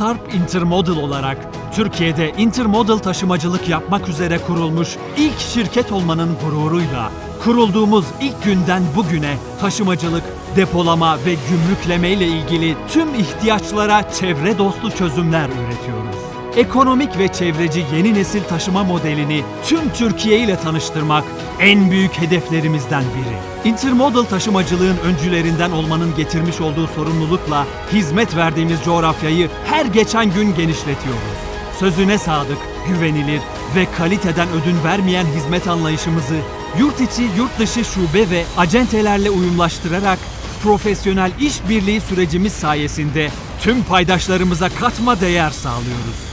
Sarp Intermodal olarak Türkiye'de intermodal taşımacılık yapmak üzere kurulmuş ilk şirket olmanın gururuyla kurulduğumuz ilk günden bugüne taşımacılık, depolama ve gümrükleme ile ilgili tüm ihtiyaçlara çevre dostu çözümler üretiyoruz. Ekonomik ve çevreci yeni nesil taşıma modelini tüm Türkiye ile tanıştırmak en büyük hedeflerimizden biri. Intermodal taşımacılığın öncülerinden olmanın getirmiş olduğu sorumlulukla hizmet verdiğimiz coğrafyayı her geçen gün genişletiyoruz. Sözüne sadık, güvenilir ve kaliteden ödün vermeyen hizmet anlayışımızı yurt içi yurt dışı şube ve acentelerle uyumlaştırarak profesyonel işbirliği sürecimiz sayesinde tüm paydaşlarımıza katma değer sağlıyoruz.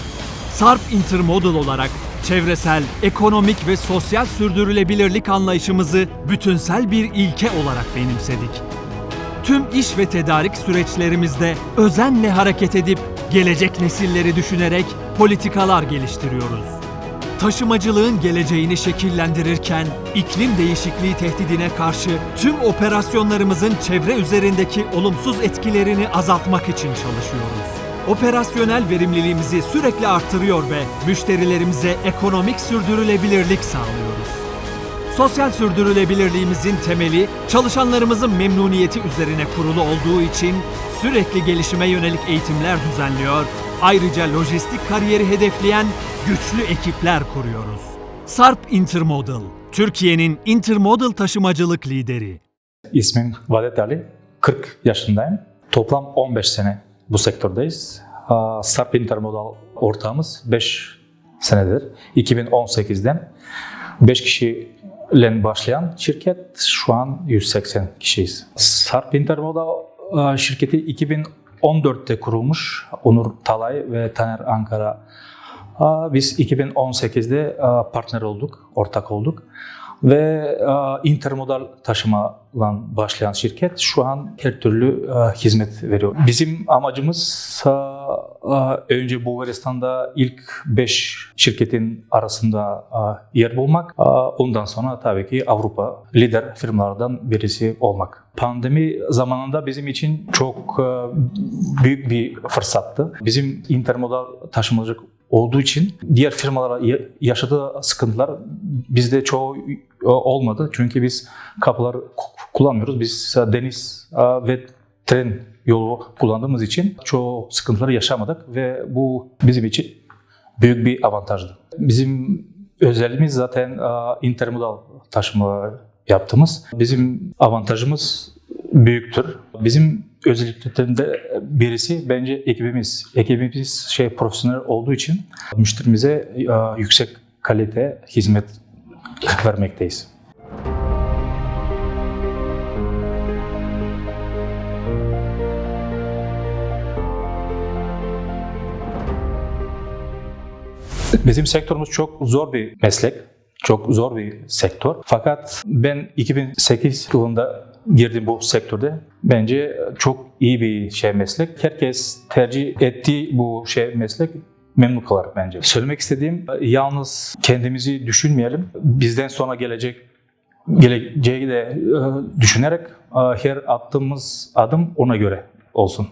Sarp Intermodal olarak çevresel, ekonomik ve sosyal sürdürülebilirlik anlayışımızı bütünsel bir ilke olarak benimsedik. Tüm iş ve tedarik süreçlerimizde özenle hareket edip gelecek nesilleri düşünerek politikalar geliştiriyoruz. Taşımacılığın geleceğini şekillendirirken iklim değişikliği tehdidine karşı tüm operasyonlarımızın çevre üzerindeki olumsuz etkilerini azaltmak için çalışıyoruz. Operasyonel verimliliğimizi sürekli artırıyor ve müşterilerimize ekonomik sürdürülebilirlik sağlıyoruz. Sosyal sürdürülebilirliğimizin temeli çalışanlarımızın memnuniyeti üzerine kurulu olduğu için sürekli gelişime yönelik eğitimler düzenliyor. Ayrıca lojistik kariyeri hedefleyen güçlü ekipler kuruyoruz. Sarp Intermodal, Türkiye'nin intermodal taşımacılık lideri. İsmim Vadet Ali. 40 yaşındayım. Toplam 15 sene bu sektördeyiz. Aa, Sarp Intermodal ortağımız 5 senedir. 2018'den 5 kişiyle başlayan şirket şu an 180 kişiyiz. Sarp Intermodal şirketi 2014'te kurulmuş. Onur Talay ve Taner Ankara. Biz 2018'de e, partner olduk, ortak olduk. Ve e, intermodal taşımadan başlayan şirket şu an her türlü e, hizmet veriyor. Bizim amacımız e, önce Bulgaristan'da ilk 5 şirketin arasında yer bulmak. Ondan sonra tabii ki Avrupa lider firmalardan birisi olmak. Pandemi zamanında bizim için çok büyük bir fırsattı. Bizim intermodal taşımacılık olduğu için diğer firmalara ya- yaşadığı sıkıntılar bizde çoğu olmadı. Çünkü biz kapıları ku- kullanmıyoruz. Biz deniz ve tren yolu kullandığımız için çoğu sıkıntıları yaşamadık ve bu bizim için büyük bir avantajdı. Bizim özelliğimiz zaten intermodal taşıma yaptığımız. Bizim avantajımız büyüktür. Bizim özelliklerimizden birisi bence ekibimiz. Ekibimiz şey profesyonel olduğu için müşterimize e, yüksek kalite hizmet vermekteyiz. Bizim sektörümüz çok zor bir meslek. Çok zor bir sektör. Fakat ben 2008 yılında girdim bu sektörde. Bence çok iyi bir şey meslek. Herkes tercih ettiği bu şey meslek memnun kalır bence. Söylemek istediğim yalnız kendimizi düşünmeyelim. Bizden sonra gelecek geleceği de e, düşünerek e, her attığımız adım ona göre olsun.